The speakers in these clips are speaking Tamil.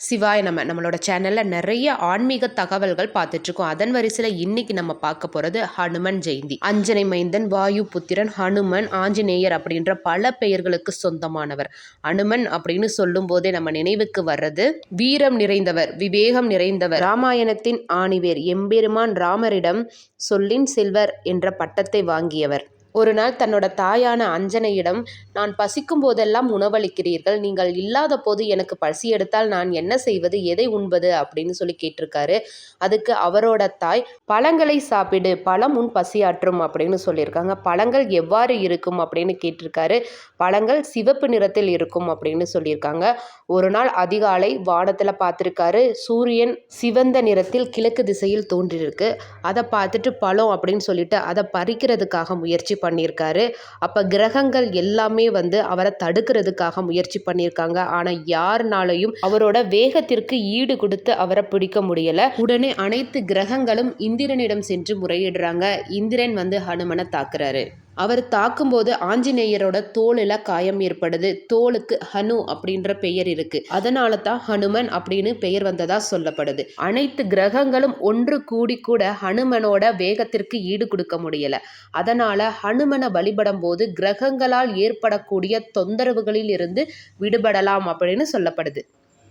சிவாய நம்ம நம்மளோட சேனலில் நிறைய ஆன்மீக தகவல்கள் பார்த்துட்ருக்கோம். அதன் வரிசையில் இன்னைக்கு நம்ம பார்க்க போகிறது ஹனுமன் ஜெயந்தி. அஞ்சனை மைந்தன் வாயு புத்திரன் ஹனுமன் ஆஞ்சநேயர் அப்படின்ற பல பெயர்களுக்கு சொந்தமானவர். ஹனுமன் அப்படின்னு சொல்லும் போதே நம்ம நினைவுக்கு வர்றது வீரம் நிறைந்தவர் விவேகம் நிறைந்தவர் ராமாயணத்தின் ஆணிவேர் எம்பெருமான் ராமரிடம் சொல்லின் செல்வர் என்ற பட்டத்தை வாங்கியவர். ஒரு நாள் தன்னோட தாயான அஞ்சனையிடம் நான் பசிக்கும் போதெல்லாம் உணவளிக்கிறீர்கள். நீங்கள் இல்லாத போது எனக்கு பசி எடுத்தால் நான் என்ன செய்வது? எதை உண்பது? அப்படின்னு சொல்லி கேட்டிருக்காரு. அதுக்கு அவரோட தாய் பழங்களை சாப்பிடு. பழம் உன் பசியாற்றும். அப்படின்னு சொல்லியிருக்காங்க. பழங்கள் எவ்வாறு இருக்கும்? அப்படின்னு கேட்டிருக்காரு. பழங்கள் சிவப்பு நிறத்தில் இருக்கும். அப்படின்னு சொல்லியிருக்காங்க. ஒரு நாள் அதிகாலை வானத்தில் பார்த்துருக்காரு. சூரியன் சிவந்த நிறத்தில் கிழக்கு திசையில் தோன்றியிருக்கு. அதை பார்த்துட்டு பழம் அப்படின்னு சொல்லிட்டு அதை பறிக்கிறதுக்காக முயற்சி பண்ணியிருக்காரு. அப்போ கிரகங்கள் எல்லாமே வந்து அவரை தடுக்கிறதுக்காக முயற்சி பண்ணியிருக்காங்க. ஆனால் யாருனாலையும் அவரோட வேகத்திற்கு ஈடு கொடுத்து அவரை பிடிக்க முடியலை. உடனே அனைத்து கிரகங்களும் இந்திரனிடம் சென்று முறையிடுறாங்க. இந்திரன் வந்து ஹனுமனை தாக்குறாரு. அவர் தாக்கும்போது ஆஞ்சநேயரோட தோலில் காயம் ஏற்படுது. தோலுக்கு ஹனு அப்படின்ற பெயர் இருக்கு. அதனால தான் ஹனுமன் அப்படின்னு பெயர் வந்ததா சொல்லப்படுது. அனைத்து கிரகங்களும் ஒன்று கூடி கூட ஹனுமனோட வேகத்திற்கு ஈடு கொடுக்க முடியல. அதனால ஹனுமனை வழிபடும் போது கிரகங்களால் ஏற்படக்கூடிய தொந்தரவுகளில் இருந்து விடுபடலாம் அப்படின்னு சொல்லப்படுது.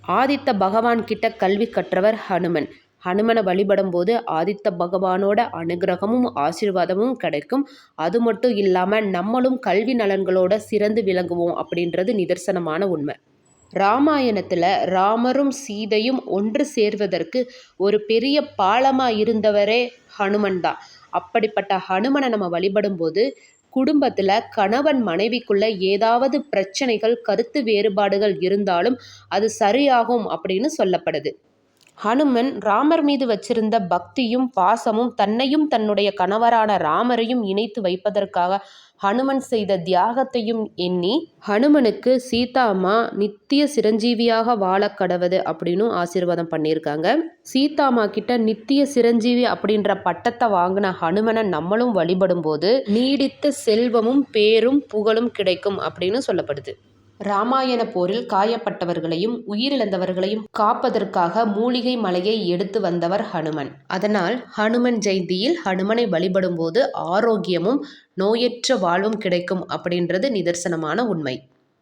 ஆதித்த பகவான் கிட்ட கல்வி கற்றவர் ஹனுமன். ஹனுமனை வழிபடும் போது ஆதித்த பகவானோட அனுகிரகமும் ஆசீர்வாதமும் கிடைக்கும். அது மட்டும் இல்லாமல் நம்மளும் கல்வி நலன்களோட சிறந்து விளங்குவோம் அப்படின்றது நிதர்சனமான உண்மை. ராமாயணத்தில் ராமரும் சீதையும் ஒன்று சேர்வதற்கு ஒரு பெரிய பாலமாக இருந்தவரே ஹனுமன் தான். அப்படிப்பட்ட ஹனுமனை நம்ம வழிபடும் போது குடும்பத்தில் கணவன் மனைவிக்குள்ள ஏதாவது பிரச்சனைகள் கருத்து வேறுபாடுகள் இருந்தாலும் அது சரியாகும் அப்படின்னு சொல்லப்படுது. ஹனுமன் ராமர் மீது வச்சிருந்த பக்தியும் பாசமும் தன்னையும் தன்னுடைய கணவரான ராமரையும் இணைத்து வைப்பதற்காக ஹனுமன் செய்த தியாகத்தையும் எண்ணி ஹனுமனுக்கு சீதா அம்மா நித்திய சிரஞ்சீவியாக வாழ கடவுது அப்படின்னு ஆசீர்வாதம் பண்ணியிருக்காங்க. சீதாமா கிட்ட நித்திய சிரஞ்சீவி அப்படின்ற பட்டத்தை வாங்கின ஹனுமனை நம்மளும் வழிபடும் போது நீடித்த செல்வமும் பேரும் புகழும் கிடைக்கும் அப்படின்னு சொல்லப்படுது. ராமாயண போரில் காயப்பட்டவர்களையும் உயிரிழந்தவர்களையும் காப்பதற்காக மூலிகை மலையை எடுத்து வந்தவர் ஹனுமன். அதனால் ஹனுமன் ஜெயந்தியில் ஹனுமனை வழிபடும் போது ஆரோக்கியமும் நோயற்ற வாழ்வும் கிடைக்கும் அப்படின்றது நிதர்சனமான உண்மை.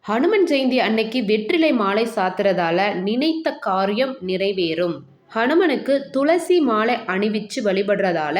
ஹனுமன் ஜெயந்தி அன்னைக்கு வெற்றிலை மாலை சாத்துறதால நினைத்த காரியம் நிறைவேறும். ஹனுமனுக்கு துளசி மாலை அணிவிச்சு வழிபடுறதால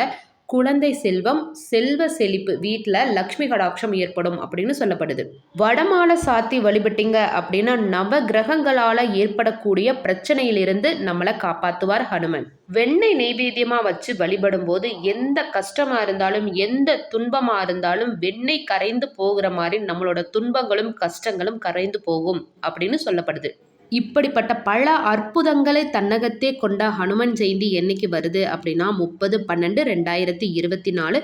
குழந்தை செல்வம் செல்வ செழிப்பு வீட்டில் லக்ஷ்மி கடாட்சம் ஏற்படும் அப்படின்னு சொல்லப்படுது. வடமாலை சாத்தி வழிபட்டீங்க அப்படின்னா நவ கிரகங்களால் ஏற்படக்கூடிய பிரச்சனையிலிருந்து நம்மளை காப்பாற்றுவார் ஹனுமன். வெண்ணெய் நெய்வேத்தியமாக வச்சு வழிபடும் போது எந்த கஷ்டமாக இருந்தாலும் எந்த துன்பமாக இருந்தாலும் வெண்ணெய் கரைந்து போகிற மாதிரி நம்மளோட துன்பங்களும் கஷ்டங்களும் கரைந்து போகும் அப்படின்னு சொல்லப்படுது. இப்படிப்பட்ட பல அற்புதங்களை தன்னகத்தே கொண்ட ஹனுமன் ஜெயந்தி என்னைக்கு வருது அப்படின்னா முப்பது பன்னெண்டு ரெண்டாயிரத்தி இருபத்தி நாலு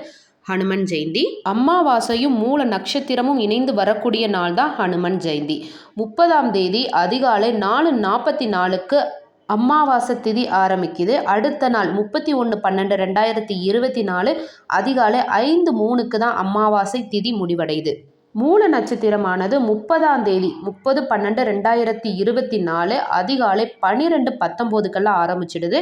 ஹனுமன் ஜெயந்தி. அம்மாவாசையும் மூல நட்சத்திரமும் இணைந்து வரக்கூடிய நாள் தான் ஹனுமன் ஜெயந்தி. முப்பதாம் தேதி அதிகாலை நாலு நாற்பத்தி நாலுக்கு அம்மாவாசை திதி ஆரம்பிக்குது. அடுத்த நாள் முப்பத்தி ஒன்று பன்னெண்டு ரெண்டாயிரத்தி இருபத்தி நாலு அதிகாலை ஐந்து மூணுக்கு தான் அம்மாவாசை திதி முடிவடையுது. மூல நட்சத்திரமானது முப்பதாம் தேதி முப்பது பன்னெண்டு ரெண்டாயிரத்தி இருபத்தி நாலு அதிகாலை பன்னிரெண்டு பத்தொம்போதுக்கெல்லாம் ஆரம்பிச்சிடுது.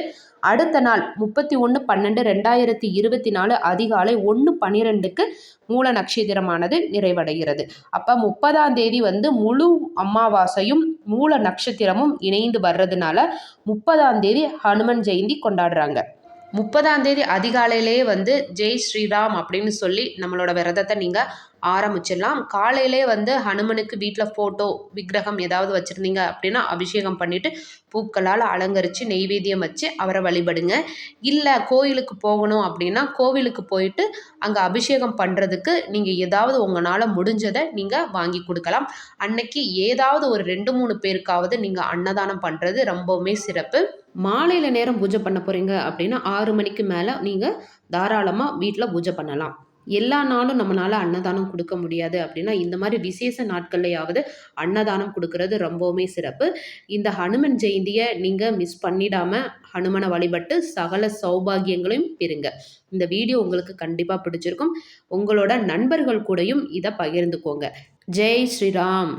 அடுத்த நாள் முப்பத்தி ஒன்று பன்னெண்டு ரெண்டாயிரத்தி இருபத்தி நாலு அதிகாலை ஒன்று பன்னிரெண்டுக்கு மூல நட்சத்திரமானது நிறைவடைகிறது. அப்போ முப்பதாம் தேதி வந்து முழு அமாவாசையும் மூல நட்சத்திரமும் இணைந்து வர்றதுனால முப்பதாம் தேதி ஹனுமன் ஜெயந்தி கொண்டாடுறாங்க. முப்பதாம் தேதி அதிகாலையிலேயே வந்து ஜெய் ஸ்ரீராம் அப்படின்னு சொல்லி நம்மளோட விரதத்தை நீங்கள் ஆரம்பிச்சிடலாம். காலையிலே வந்து ஹனுமனுக்கு வீட்டில் ஃபோட்டோ விக்கிரகம் ஏதாவது வச்சுருந்தீங்க அப்படின்னா அபிஷேகம் பண்ணிவிட்டு பூக்களால் அலங்கரித்து நெய்வேத்தியம் வச்சு அவரை வழிபடுங்க. இல்லை கோயிலுக்கு போகணும் அப்படின்னா கோவிலுக்கு போயிட்டு அங்கே அபிஷேகம் பண்ணுறதுக்கு நீங்கள் ஏதாவது உங்களால் முடிஞ்சதை நீங்கள் வாங்கி கொடுக்கலாம். அன்னைக்கு ஏதாவது ஒரு ரெண்டு மூணு பேருக்காவது நீங்கள் அன்னதானம் பண்ணுறது ரொம்பவுமே சிறப்பு. மாலையில் நேரம் பூஜை பண்ண போகிறீங்க அப்படின்னா ஆறு மணிக்கு மேலே நீங்கள் தாராளமாக வீட்டில் பூஜை பண்ணலாம். எல்லா நாளும் நம்மளால் அன்னதானம் கொடுக்க முடியாது அப்படின்னா இந்த மாதிரி விசேஷ நாட்கள்லையாவது அன்னதானம் கொடுக்கறது ரொம்பவுமே சிறப்பு. இந்த ஹனுமன் ஜெயந்தியை நீங்கள் மிஸ் பண்ணிடாமல் ஹனுமனை வழிபட்டு சகல சௌபாகியங்களையும் பெறுங்க. இந்த வீடியோ உங்களுக்கு கண்டிப்பாக பிடிச்சிருக்கும். உங்களோட நண்பர்கள் கூடயும் இதை பகிர்ந்துக்கோங்க. ஜெய் ஸ்ரீராம்.